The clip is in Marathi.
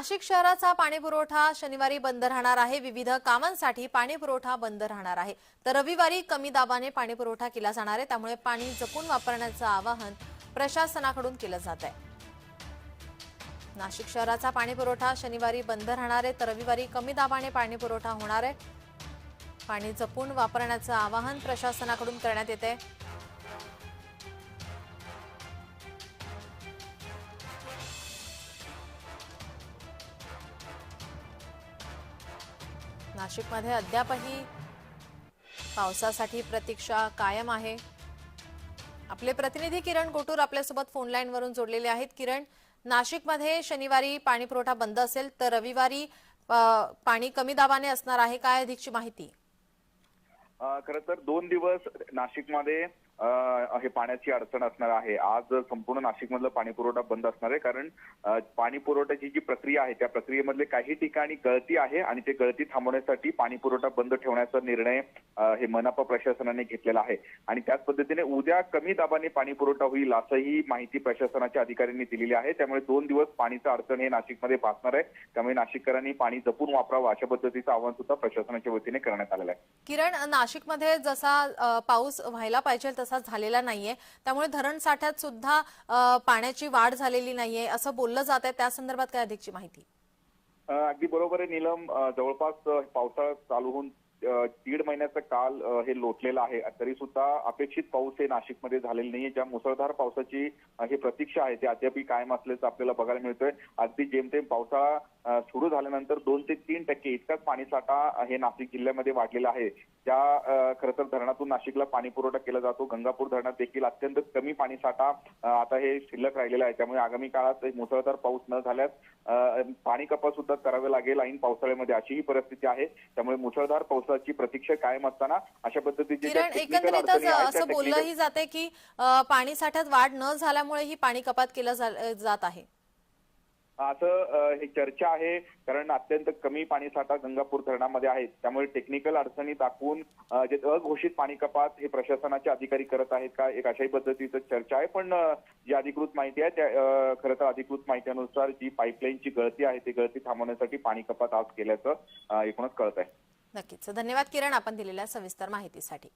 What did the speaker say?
नाशिक शहराचा पाणीपुरवठा शनिवारी बंद राहणार आहे. विविध कामांसाठी पाणीपुरवठा बंद राहणार आहे. तर रविवारी कमी दाबाने पाणीपुरवठा केला जाणार आहे. त्यामुळे पाणी जपून वापरण्याचं आवाहन प्रशासनाकडून केलं जात आहे. नाशिक शहराचा पाणीपुरवठा शनिवारी बंद राहणार आहे. तर रविवारी कमी दाबाने पाणीपुरवठा होणार आहे. पाणी जपून वापरण्याचं आवाहन प्रशासनाकडून करण्यात येते नाशिकमध्ये अद्यापही पावसासाठी प्रतीक्षा कायम आहे. आपले प्रतिनिधी किरण गोटूर आपल्यासोबत फोन लाईन वरून जोडलेले आहेत. किरण नाशिकमध्ये शनिवारी पाणी पुरवठा बंद असेल तर रविवारी पाणी कमी दाबाने असणार आहे काय अधिकची माहिती? खर तर दोन दिवस नाशिकमध्ये हे पाण्याची अडचण असणार आहे. आज संपूर्ण नाशिकमधलं पाणी पुरवठा बंद असणार आहे. कारण पाणी पुरवठ्याची जी प्रक्रिया आहे त्या प्रक्रियेमधले काही ठिकाणी गळती आहे आणि ते गळती थांबवण्यासाठी पाणी पुरवठा बंद ठेवण्याचा निर्णय हे मनपा प्रशासनाने घेतलेला आहे. आणि त्याच पद्धतीने उद्या कमी दाबाने पाणी पुरवठा होईल असंही माहिती प्रशासनाच्या अधिकाऱ्यांनी दिलेली आहे. त्यामुळे दोन दिवस पाणीचं अडचण हे नाशिकमध्ये भासणार आहे. त्यामुळे नाशिककरांनी पाणी जपून वापरावं अशा पद्धतीचं आवाहन सुद्धा प्रशासनाच्या वतीने करण्यात आलेलं आहे. किरण नाशिकमध्ये जसा पाऊस व्हायला पाहिजे तसा झालेला नाहीये. त्यामुळे धरण साठ्यात सुद्धा पाण्याची वाढ झालेली नाहीये असं बोललं जात आहे. त्या संदर्भात काय अधिकची माहिती? अगदी बरोबर आहे नीलम. जवळपास पावसाळा चालू होऊन दीड महिन्याचा काल हे लोटलेलं आहे. तरी सुद्धा अपेक्षित पाऊस हे नाशिकमध्ये झालेला नाहीये. ज्या मुसळधार पावसाची ही प्रतीक्षा आहे ते अद्यापही कायम असल्याचं आपल्याला बघायला मिळतोय. अगदी जेमतेम पावसाळा सुरू झाल्यानंतर दोन ते तीन टक्के इतकाच पाणीसाठा हे नाशिक जिल्ह्यामध्ये वाढलेला आहे. त्या खरं तर धरणातून नाशिकला पाणी पुरवठा केला जातो. गंगापूर धरणात देखील अत्यंत कमी पाणीसाठा आता हे शिल्लक राहिलेला आहे. त्यामुळे आगामी काळात मुसळधार पाऊस न झाल्यास पाणी कपात सुद्धा करावे लागेल ऐन पावसाळ्यामध्ये अशी ही परिस्थिती आहे. त्यामुळे मुसळधार पावसाची प्रतीक्षा कायम असताना अशा पद्धतीची एकंदरीतच असं बोललंही जाते की अ, पाणी साठ्यात वाढ न झाल्यामुळे ही पाणी कपात केलं जात आहे. असं हे चर्चा आहे. कारण अत्यंत कमी पाणीसाठा गंगापूर धरणामध्ये आहे. त्यामुळे टेक्निकल अडचणी दाखवून जे अघोषित पाणी कपात हे प्रशासनाचे अधिकारी करत आहेत का एक अशाही पद्धतीचं चर्चा आहे. पण जी अधिकृत माहिती आहे त्या खरं तर अधिकृत माहितीनुसार जी पाईपलाईनची गळती आहे ती गळती थांबवण्यासाठी पाणी कपात आज केल्याचं एकूणच कळत आहे नक्कीच धन्यवाद किरण आपण दिलेल्या सविस्तर माहितीसाठी.